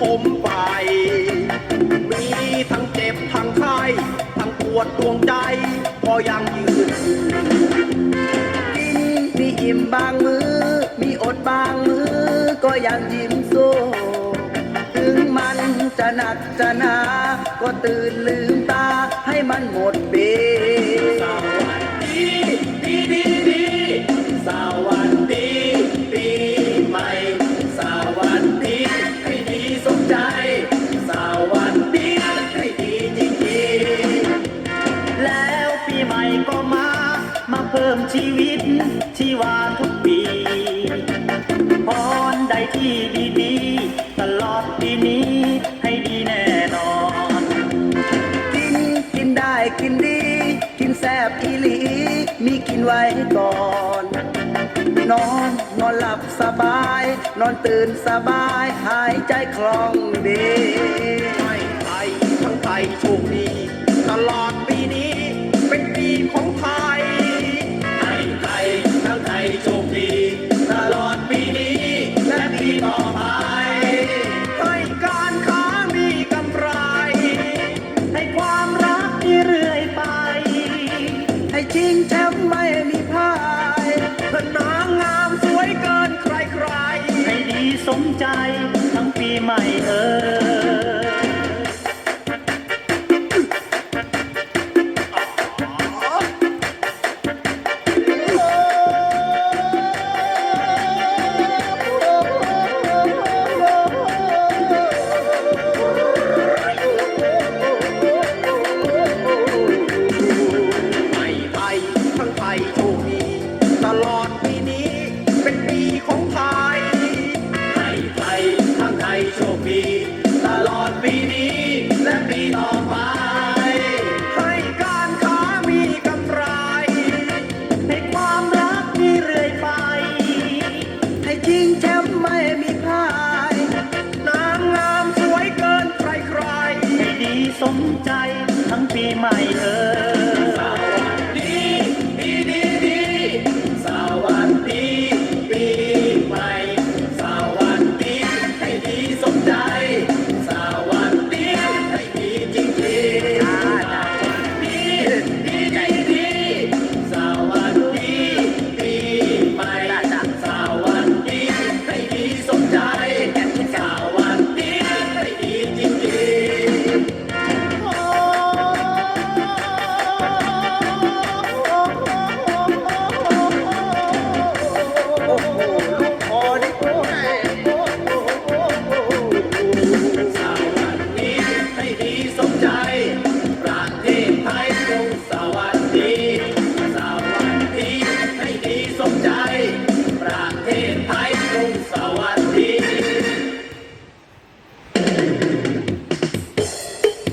ทมไป มีทั้งเจ็บทั้งไข้ทั้งปวดดวงใจพอยังยืนกินมีอิ่มบางมือมีอดบางมือก็ยังยิ้มสู้ถึงมันจะหนักจะหนา ก็ตื่นลืมตาให้มันหมดเป มาเพิ่มชีวิตชีวาทุกปีพรใดที่ดีๆ ตลอดปีนี้ ให้ดีแน่นอน กินกินได้กินดี กินแซ่บอีหลี มีกินไว้ก่อน นอนนอนหลับสบาย นอนตื่นสบาย หายใจคล่องดีให้ไทยทั้งไทยโชคดี ตลอดปีนี้ เป็นปีของไทย เธอนางงามสวยเกินใครใครให้ดีสมใจทั้งปีใหม่เออไทยทั้งไทยโชค ปีนี้และปีต่อไป ให้การค้ามีกำไร ในความรักมีเรื่อยไป ให้จริงแชมไม่มีพลายนางงามสวยเกินใครใครดีสมใจ